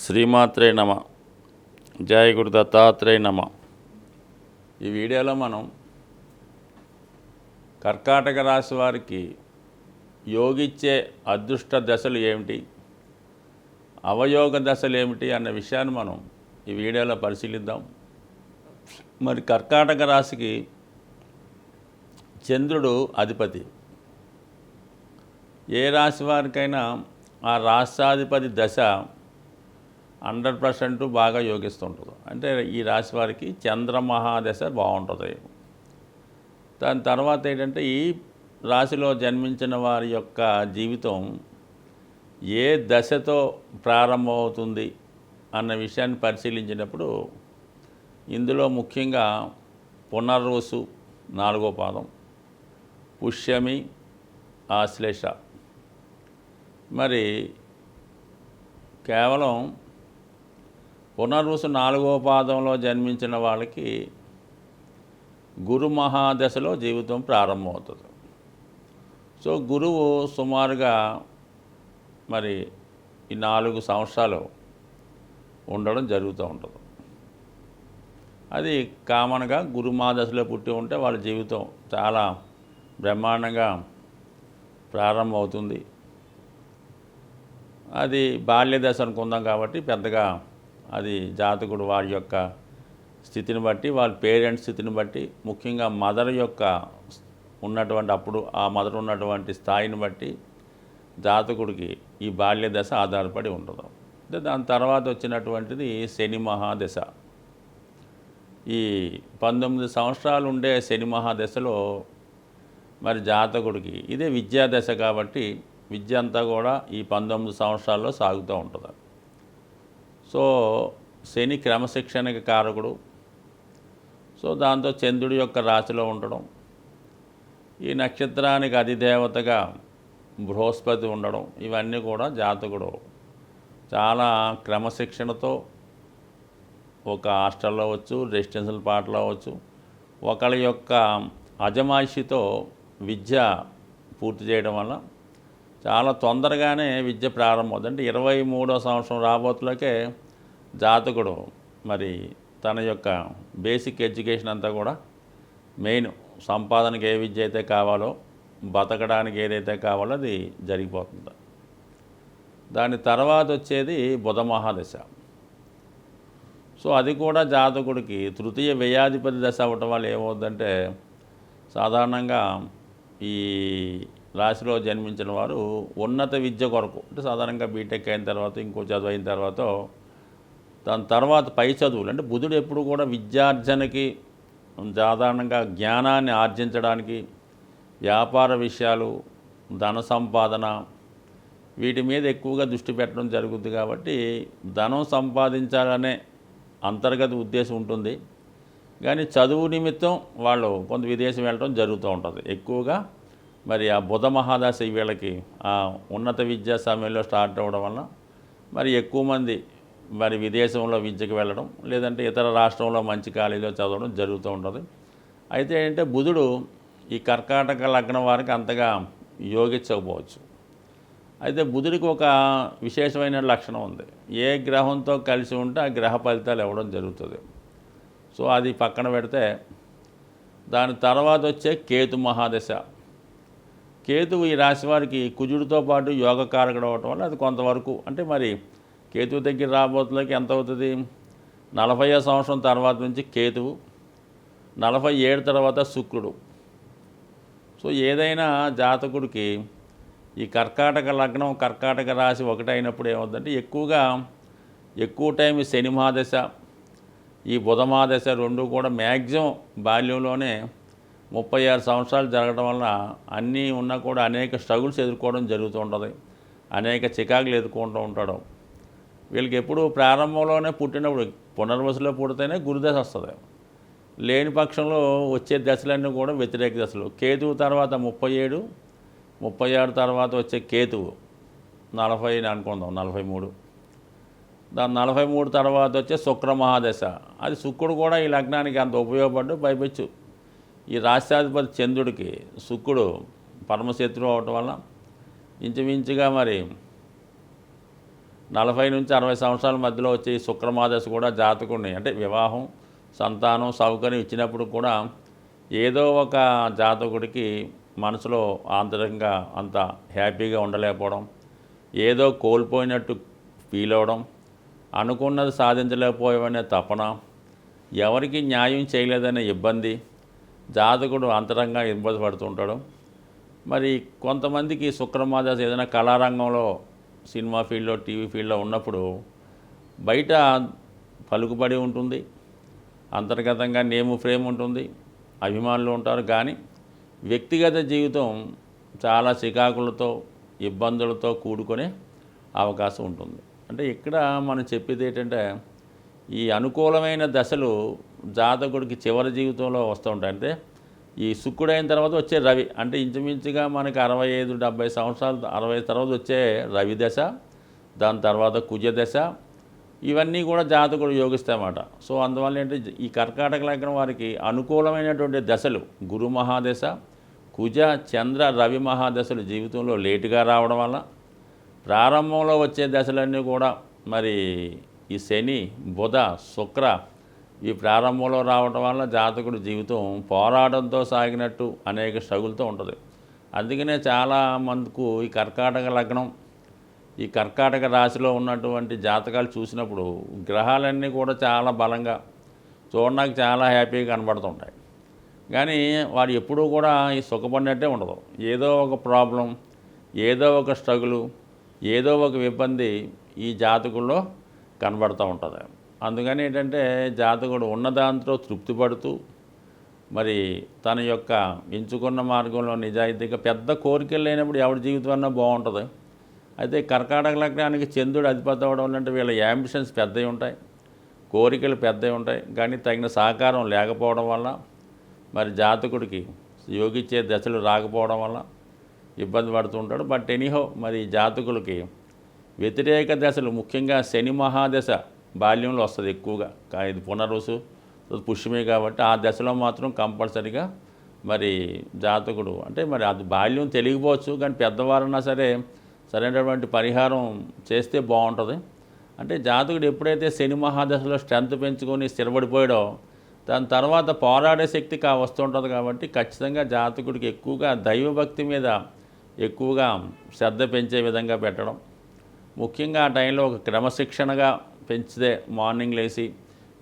శ్రీమాత్రే నమ. జయ గురు దత్తాత్రేయ నమ. ఈ వీడియోలో మనం కర్కాటక రాశి వారికి యోగిచ్చే అదృష్ట దశలు ఏమిటి? అవయోగ దశలు ఏమిటి? అన్న విషయాన్ని మనం ఈ వీడియోలో పరిశీలిద్దాం. మరి కర్కాటక రాశికి చంద్రుడు అధిపతి. ఏ రాశి వారికైనా ఆ రాష్ట్రాధిపతి దశ హండ్రెడ్ పర్సెంట్ బాగా యోగిస్తుంటుంది. అంటే ఈ రాశి వారికి చంద్రమహాదశ బాగుంటుంది. దాని తర్వాత ఏంటంటే ఈ రాశిలో జన్మించిన వారి యొక్క జీవితం ఏ దశతో ప్రారంభమవుతుంది అన్న విషయాన్ని పరిశీలించినప్పుడు ఇందులో ముఖ్యంగా పునర్వసు నాలుగో పాదం పుష్యమి ఆశ్లేష. మరి కేవలం పునర్వసు నాలుగో పాదంలో జన్మించిన వాళ్ళకి గురు మహాదశలో జీవితం ప్రారంభమవుతుంది. సో గురువు సుమారుగా మరి ఈ నాలుగు సంవత్సరాలు ఉండడం జరుగుతూ ఉంటుంది. అది కామన్గా గురు మహాదశలో పుట్టి ఉంటే వాళ్ళ జీవితం చాలా బ్రహ్మాండంగా ప్రారంభమవుతుంది. అది బాల్య దశ అనుకుందాం కాబట్టి పెద్దగా అది జాతకుడు వారి యొక్క స్థితిని బట్టి వాళ్ళ పేరెంట్స్ స్థితిని బట్టి ముఖ్యంగా మదర్ యొక్క ఉన్నటువంటి అప్పుడు ఆ మదర్ ఉన్నటువంటి స్థాయిని బట్టి జాతకుడికి ఈ బాల్య దశ ఆధారపడి ఉంటుంది అంటే దాని తర్వాత వచ్చినటువంటిది శని మహాదశ. ఈ పంతొమ్మిది సంవత్సరాలు ఉండే శని మహాదశలో మరి జాతకుడికి ఇదే విద్యా దశ కాబట్టి విద్య అంతా కూడా ఈ పంతొమ్మిది సంవత్సరాల్లో సాగుతూ ఉంటుంది. సో శని క్రమశిక్షణకి కారకుడు. సో దాంతో చంద్రుడి యొక్క రాశిలో ఉండడం. ఈ నక్షత్రానికి అధిదేవతగా బృహస్పతి ఉండడం. ఇవన్నీ కూడా జాతకుడు చాలా క్రమశిక్షణతో ఒక హాస్టల్లో వచ్చు రెసిడెన్షియల్ పాటలో వచ్చు ఒకళ్ళ యొక్క అజమాయిషితో విద్య పూర్తి చేయడం వల్ల చాలా తొందరగానే విద్య ప్రారంభమవుతుంది. అంటే ఇరవై మూడో సంవత్సరం రాబోతులకే జాతకుడు మరి తన యొక్క బేసిక్ ఎడ్యుకేషన్ అంతా కూడా మెయిన్ సంపాదనకి ఏ విద్య అయితే కావాలో బతకడానికి ఏదైతే కావాలో అది జరిగిపోతుంది. దాని తర్వాత వచ్చేది బుధ మహాదశ. సో అది కూడా జాతకుడికి తృతీయ వ్యయాధిపతి దశ అవ్వటం వల్ల ఏమవుతుందంటే సాధారణంగా ఈ రాశిలో జన్మించిన వారు ఉన్నత విద్య కొరకు అంటే సాధారణంగా బీటెక్ అయిన తర్వాత ఇంకో చదువు అయిన తర్వాత దాని తర్వాత పై చదువులు అంటే బుధుడు ఎప్పుడు కూడా విద్యార్జనకి సాధారణంగా జ్ఞానాన్ని ఆర్జించడానికి వ్యాపార విషయాలు ధన సంపాదన వీటి మీద ఎక్కువగా దృష్టి పెట్టడం జరుగుతుంది కాబట్టి ధనం సంపాదించాలనే అంతర్గత ఉద్దేశం ఉంటుంది. కానీ చదువు నిమిత్తం వాళ్ళు కొంత విదేశం వెళ్ళడం జరుగుతూ ఉంటుంది. ఎక్కువగా మరి ఆ బుధ మహాదాశ వీళ్ళకి ఆ ఉన్నత విద్యా సమయంలో స్టార్ట్ అవ్వడం వల్ల మరి ఎక్కువ మంది మరి విదేశంలో విద్యకు వెళ్ళడం లేదంటే ఇతర రాష్ట్రంలో మంచి కాలేజీలో చదవడం జరుగుతూ ఉంటుంది. అయితే ఏంటంటే బుధుడు ఈ కర్కాటక లగ్నం వారికి అంతగా యోగించకపోవచ్చు. అయితే బుధుడికి ఒక విశేషమైన లక్షణం ఉంది. ఏ గ్రహంతో కలిసి ఉంటే ఆ గ్రహ ఫలితాలు ఇవ్వడం జరుగుతుంది. సో అది పక్కన పెడితే దాని తర్వాత వచ్చే కేతు మహాదశ. కేతువు ఈ రాశి వారికి కుజుడితో పాటు యోగకారకుడు అవ్వటం వల్ల అది కొంతవరకు అంటే మరి కేతువు దగ్గర రాబోతులకి ఎంత అవుతుంది? నలభై సంవత్సరం తర్వాత నుంచి కేతువు నలభై ఏడు తర్వాత శుక్రుడు. సో ఏదైనా జాతకుడికి ఈ కర్కాటక లగ్నం కర్కాటక రాశి ఒకటైనప్పుడు ఏమవుతుందంటే ఎక్కువగా ఎక్కువ టైం ఈ శని మహాదశ ఈ బుధ మహాదశ రెండు కూడా మ్యాక్సిమం బాల్యంలోనే ముప్పై ఆరు సంవత్సరాలు జరగడం వల్ల అన్నీ ఉన్నా కూడా అనేక స్ట్రగుల్స్ ఎదుర్కోవడం జరుగుతూ ఉంటుంది. అనేక చికాకులు ఎదుర్కొంటూ ఉంటాడు. వీళ్ళకి ఎప్పుడు ప్రారంభంలోనే పుట్టినప్పుడు పునర్వసులో పుడితేనే గురుదశ వస్తుంది. లేని పక్షంలో వచ్చే దశలన్నీ కూడా వ్యతిరేక దశలు. కేతువు తర్వాత ముప్పై ఏడు ముప్పై ఆరు తర్వాత వచ్చే కేతువు నలభై అనుకుందాం నలభై మూడు. దాని నలభై మూడు తర్వాత వచ్చే శుక్ర మహాదశ. అది శుక్రుడు కూడా ఈ లగ్నానికి అంత ఉపయోగపడ్డు పైపెచ్చు ఈ రాష్ట్రాధిపతి చంద్రుడికి శుక్రుడు పరమశత్రువు అవటం వల్ల ఇంచుమించుగా మరి నలభై నుంచి అరవై సంవత్సరాల మధ్యలో వచ్చే ఈ శుక్రమాదశ కూడా జాతకుడిని అంటే వివాహం సంతానం సౌకర్యం ఇచ్చినప్పుడు కూడా ఏదో ఒక జాతకుడికి మనసులో ఆంతరికంగా అంత హ్యాపీగా ఉండలేకపోవడం ఏదో కోల్పోయినట్టు ఫీల్ అవ్వడం అనుకున్నది సాధించలేకపోయామనే తపన ఎవరికి న్యాయం చేయలేదనే ఇబ్బంది జాతకుడు అంతరంగా ఇబ్బంది పడుతుంటాడు మరి కొంతమందికి శుక్రమాదాస్ ఏదైనా కళారంగంలో సినిమా ఫీల్డ్లో టీవీ ఫీల్డ్లో ఉన్నప్పుడు బయట పలుకుబడి ఉంటుంది. అంతర్గతంగా నేము ఫ్రేమ్ ఉంటుంది. అభిమానులు ఉంటారు. కానీ వ్యక్తిగత జీవితం చాలా చికాకులతో ఇబ్బందులతో కూడుకునే అవకాశం ఉంటుంది. అంటే ఇక్కడ మనం చెప్పేది ఏంటంటే ఈ అనుకూలమైన దశలు జాతకుడికి చివరి జీవితంలో వస్తూ ఉంటాయి. అంటే ఈ శుక్రుడైన తర్వాత వచ్చే రవి అంటే ఇంచుమించుగా మనకి అరవై ఐదు డెబ్బై సంవత్సరాలు అరవై తర్వాత వచ్చే రవి దశ దాని తర్వాత కుజ దశ ఇవన్నీ కూడా జాతకుడు యోగిస్తాయన్నమాట సో అందువల్ల ఏంటంటే ఈ కర్కాటక లగ్నం వారికి అనుకూలమైనటువంటి దశలు గురు మహాదశ కుజ చంద్ర రవి మహాదశలు జీవితంలో లేటుగా రావడం వల్ల ప్రారంభంలో వచ్చే దశలన్నీ కూడా మరి ఈ శని బుధ శుక్ర ఈ ప్రారంభంలో రావడం వల్ల జాతకుడి జీవితం పోరాటంతో సాగినట్టు అనేక స్ట్రగుల్తో ఉంటుంది. అందుకనే చాలా మందికు ఈ కర్కాటక లగ్నం ఈ కర్కాటక రాశిలో ఉన్నటువంటి జాతకాలు చూసినప్పుడు గ్రహాలన్నీ కూడా చాలా బలంగా చూడడానికి చాలా హ్యాపీగా కనబడుతుంటాయి. కానీ వాడు ఎప్పుడూ కూడా ఈ సుఖపడినట్టే ఉండదు. ఏదో ఒక ప్రాబ్లం ఏదో ఒక స్ట్రగులు ఏదో ఒక ఇబ్బంది ఈ జాతకుల్లో కనబడుతూ ఉంటుంది. అందుకని ఏంటంటే జాతకుడు ఉన్న దాంతో తృప్తి పడుతూ మరి తన యొక్క ఎంచుకున్న మార్గంలో నిజాయితీగా పెద్ద కోరికలు లేనప్పుడు ఎవరి జీవితం అన్నా బాగుంటుంది. అయితే కర్కాటక లగ్నానికి చంద్రుడు అధిపతి అవడం అంటే వీళ్ళ యాంబిషన్స్ పెద్దవి ఉంటాయి కోరికలు పెద్దవి ఉంటాయి. కానీ తగిన సహకారం లేకపోవడం వల్ల మరి జాతకుడికి యోగిచ్చే దశలు రాకపోవడం వల్ల ఇబ్బంది పడుతుంటాడు బట్ ఎనీహో మరి జాతకులకి వ్యతిరేక దశలు ముఖ్యంగా శని మహాదశ బాల్యంలో వస్తుంది ఎక్కువగా. కా- ఇది పునరుసు పుష్యమే కాబట్టి ఆ దశలో మాత్రం కంపల్సరిగా మరి జాతకుడు అంటే మరి అది బాల్యం తెలియకపోవచ్చు కానీ పెద్దవారన్నా సరే సరైనటువంటి పరిహారం చేస్తే బాగుంటుంది. అంటే జాతకుడు ఎప్పుడైతే శని మహాదశలో స్ట్రెంత్ పెంచుకొని స్థిరపడిపోయాడో దాని తర్వాత పోరాడే శక్తి కా వస్తుంటుంది కాబట్టి ఖచ్చితంగా జాతకుడికి ఎక్కువగా దైవభక్తి మీద ఎక్కువగా శ్రద్ధ పెంచే విధంగా పెట్టడం. ముఖ్యంగా ఆ టైంలో ఒక క్రమశిక్షణగా పెంచితే మార్నింగ్ లేచి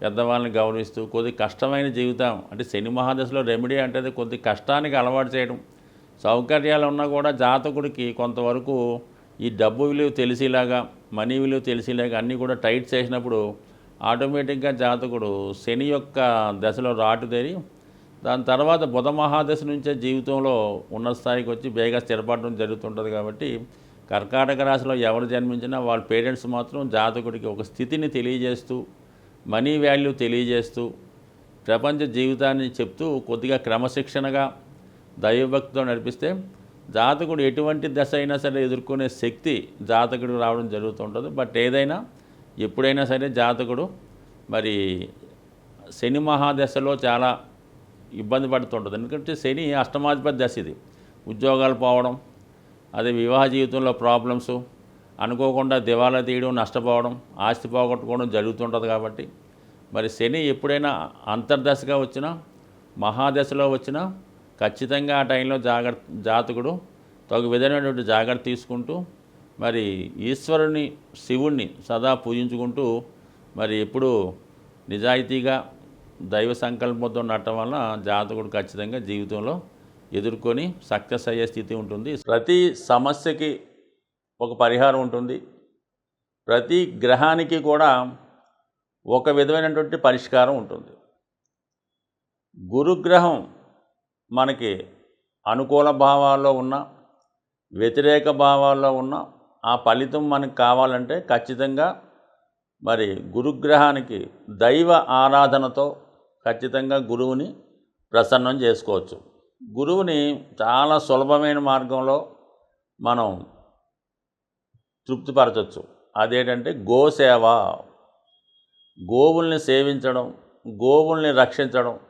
పెద్దవాళ్ళని గౌరవిస్తూ కొద్ది కష్టమైన జీవితం అంటే శని మహాదశలో రెమెడీ అంటే కొద్ది కష్టానికి అలవాటు చేయడం సౌకర్యాలు ఉన్నా కూడా జాతకుడికి కొంతవరకు ఈ డబ్బు విలువ తెలిసేలాగా మనీ విలువ తెలిసేలాగా అన్నీ కూడా టైట్ చేసినప్పుడు ఆటోమేటిక్గా జాతకుడు శని యొక్క దశలో రాటుదేరి దాని తర్వాత బుధ మహాదశ నుంచే జీవితంలో ఉన్నత స్థాయికి వచ్చి బేగా స్థిరపడడం జరుగుతుంటుంది కాబట్టి కర్కాటక రాశిలో ఎవరు జన్మించినా వాళ్ళ పేరెంట్స్ మాత్రం జాతకుడికి ఒక స్థితిని తెలియజేస్తూ మనీ వాల్యూ తెలియజేస్తూ ప్రపంచ జీవితాన్ని చెప్తూ కొద్దిగా క్రమశిక్షణగా దైవభక్తితో నడిపిస్తే జాతకుడు ఎటువంటి దశ అయినా సరే ఎదుర్కొనే శక్తి జాతకుడికి రావడం జరుగుతుంటుంది బట్ ఏదైనా ఎప్పుడైనా సరే జాతకుడు మరి శని మహాదశలో చాలా ఇబ్బంది పడుతుంటుంది ఎందుకంటే శని అష్టమాధిపతి దశ ఇది. ఉద్యోగాలు పోవడం అదే వివాహ జీవితంలో ప్రాబ్లమ్స్ అనుకోకుండా దివాలా తీయడం నష్టపోవడం ఆస్తి పోగొట్టుకోవడం జరుగుతుంటుంది కాబట్టి. మరి శని ఎప్పుడైనా అంతర్దశగా వచ్చినా మహాదశలో వచ్చినా ఖచ్చితంగా ఆ టైంలో జాగ్రత్త జాతకుడు తగు విధమైనటువంటి జాగ్రత్త తీసుకుంటూ మరి ఈశ్వరుని శివుణ్ణి సదా పూజించుకుంటూ మరి ఎప్పుడు నిజాయితీగా దైవ సంకల్పంతో ఉండటం వలన జాతకుడు ఖచ్చితంగా జీవితంలో ఎదుర్కొని సక్సెస్ అయ్యే స్థితి ఉంటుంది. ప్రతి సమస్యకి ఒక పరిహారం ఉంటుంది. ప్రతి గ్రహానికి కూడా ఒక విధమైనటువంటి పరిష్కారం ఉంటుంది. గురుగ్రహం మనకి అనుకూల భావాల్లో ఉన్న వ్యతిరేక భావాల్లో ఉన్న ఆ ఫలితం మనకు కావాలంటే ఖచ్చితంగా మరి గురుగ్రహానికి దైవ ఆరాధనతో ఖచ్చితంగా గురువుని ప్రసన్నం చేసుకోవచ్చు. గురువుని చాలా సులభమైన మార్గంలో మనం తృప్తిపరచవచ్చు అదేంటంటే గోసేవ గోవుల్ని సేవించడం గోవుల్ని రక్షించడం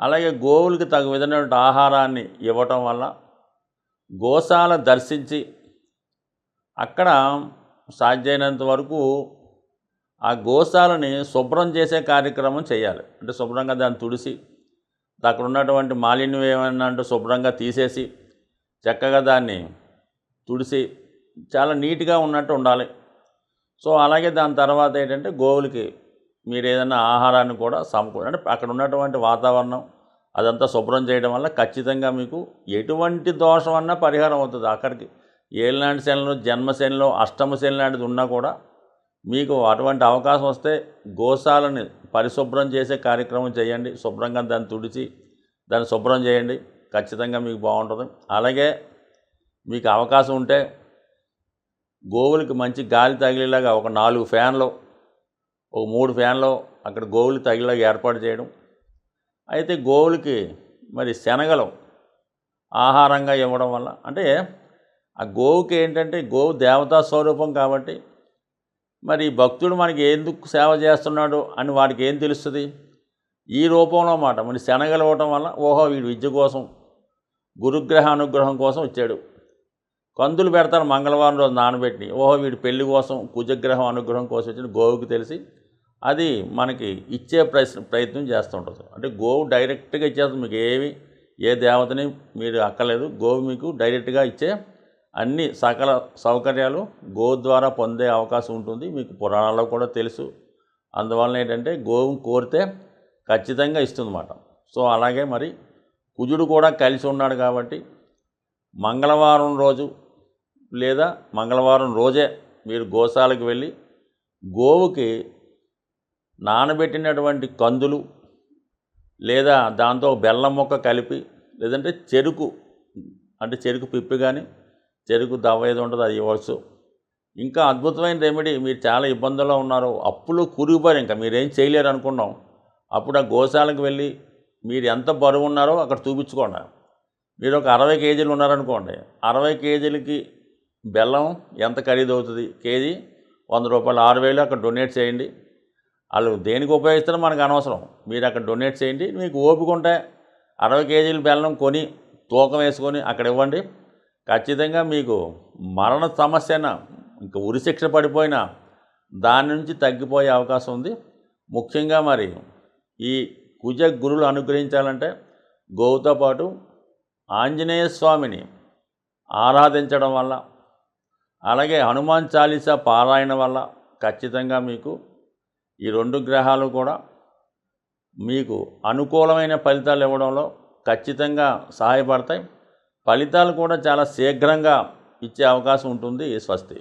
అలాగే గోవులకి తగు విధమైనటువంటి ఆహారాన్ని ఇవ్వటం వల్ల గోశాల దర్శించి అక్కడ సాధ్యమైనంత వరకు ఆ గోశాలని శుభ్రం చేసే కార్యక్రమం చేయాలి. అంటే శుభ్రంగా దాన్ని తుడిసి అక్కడ ఉన్నటువంటి మాలిన్యం ఏమైనా అంటే శుభ్రంగా తీసేసి చక్కగా దాన్ని తుడిసి చాలా నీట్గా ఉన్నట్టు ఉండాలి. సో అలాగే దాని తర్వాత ఏంటంటే గోవులకి మీరు ఏదైనా ఆహారాన్ని కూడా సమకూడ అంటే అక్కడ ఉన్నటువంటి వాతావరణం అదంతా శుభ్రం చేయడం వల్ల ఖచ్చితంగా మీకు ఎటువంటి దోషం అన్నా పరిహారం అవుతుంది. అక్కడికి ఏళ్ళనాటి శనిలో జన్మశనిలో అష్టమ శని లాంటిది ఉన్నా కూడా మీకు అటువంటి అవకాశం వస్తే గోశాలని పరిశుభ్రం చేసే కార్యక్రమం చేయండి. శుభ్రంగా దాన్ని తుడిచి దాన్ని శుభ్రం చేయండి. ఖచ్చితంగా మీకు బాగుంటుంది. అలాగే మీకు అవకాశం ఉంటే గోవులకి మంచి గాలి తగిలేలాగా ఒక నాలుగు ఫ్యాన్లు ఒక మూడు ఫ్యాన్లు అక్కడ గోవులు తగిలేలాగా ఏర్పాటు చేయడం. అయితే గోవులకి మరి శనగలు ఆహారంగా ఇవ్వడం వల్ల అంటే ఆ గోవుకి ఏంటంటే గోవు దేవతా స్వరూపం కాబట్టి మరి భక్తుడు మనకి ఎందుకు సేవ చేస్తున్నాడు అని వాడికి ఏం తెలుస్తుంది? ఈ రూపంలో మాట. మరి శనగలు ఇవ్వటం వల్ల ఓహో వీడు విద్య కోసం గురుగ్రహ అనుగ్రహం కోసం వచ్చాడు. కందులు పెడతారు మంగళవారం రోజు నానబెట్టి. ఓహో వీడి పెళ్ళి కోసం కుజగ్రహం అనుగ్రహం కోసం వచ్చిన గోవుకి తెలిసి అది మనకి ఇచ్చే ప్రయత్నం ప్రయత్నం చేస్తుంటుంది అంటే గోవు డైరెక్ట్గా ఇచ్చేస్తుంది. మీకు ఏమి ఏ దేవతని మీరు అక్కర్లేదు. గోవు మీకు డైరెక్ట్గా ఇచ్చే అన్ని సకల సౌకర్యాలు గోవు ద్వారా పొందే అవకాశం ఉంటుంది. మీకు పురాణాల్లో కూడా తెలుసు. అందువలన ఏంటంటే గోవును కోరితే ఖచ్చితంగా ఇస్తుందన్నమాట. సో అలాగే మరి కుజుడు కూడా కలిసి ఉన్నాడు కాబట్టి మంగళవారం రోజు లేదా మంగళవారం రోజే మీరు గోశాలకు వెళ్ళి గోవుకి నానబెట్టినటువంటి కందులు లేదా దాంతో బెల్లం మొక్క కలిపి లేదంటే చెరుకు అంటే చెరుకు పిప్పి కానీ చెరుకు దవ్వ ఏది ఉంటుందో అది ఇవ్వచ్చు. ఇంకా అద్భుతమైన రెమెడీ మీరు చాలా ఇబ్బందుల్లో ఉన్నారు అప్పులు కురిగిపోయారు ఇంకా మీరేం చేయలేరు అనుకున్నాం. అప్పుడు ఆ గోశాలకు వెళ్ళి మీరు ఎంత బరువు ఉన్నారో అక్కడ చూపించుకోండి. మీరు ఒక అరవై కేజీలు ఉన్నారనుకోండి అరవై కేజీలకి బెల్లం ఎంత ఖరీదు అవుతుంది? కేజీ వంద రూపాయలు ఆరు వేలు అక్కడ డొనేట్ చేయండి. వాళ్ళు దేనికి ఉపయోగిస్తారో మనకు అనవసరం. మీరు అక్కడ డొనేట్ చేయండి మీకు ఓపిక ఉంటే అరవై కేజీల బెల్లం కొని తూకం వేసుకొని అక్కడ ఇవ్వండి. ఖచ్చితంగా మీకు మరణ సమస్యన ఇంకా ఉరిశిక్ష పడిపోయినా దాని నుంచి తగ్గిపోయే అవకాశం ఉంది. ముఖ్యంగా మరి ఈ కుజ గురులు అనుగ్రహించాలంటే గోవుతో పాటు ఆంజనేయ స్వామిని ఆరాధించడం వల్ల అలాగే హనుమాన్ చాలీసా పారాయణ వల్ల ఖచ్చితంగా మీకు ఈ రెండు గ్రహాలు కూడా మీకు అనుకూలమైన ఫలితాలు ఇవ్వడంలో ఖచ్చితంగా సహాయపడతాయి. ఫలితాలు కూడా చాలా శీఘ్రంగా ఇచ్చే అవకాశం ఉంటుంది స్వస్తి.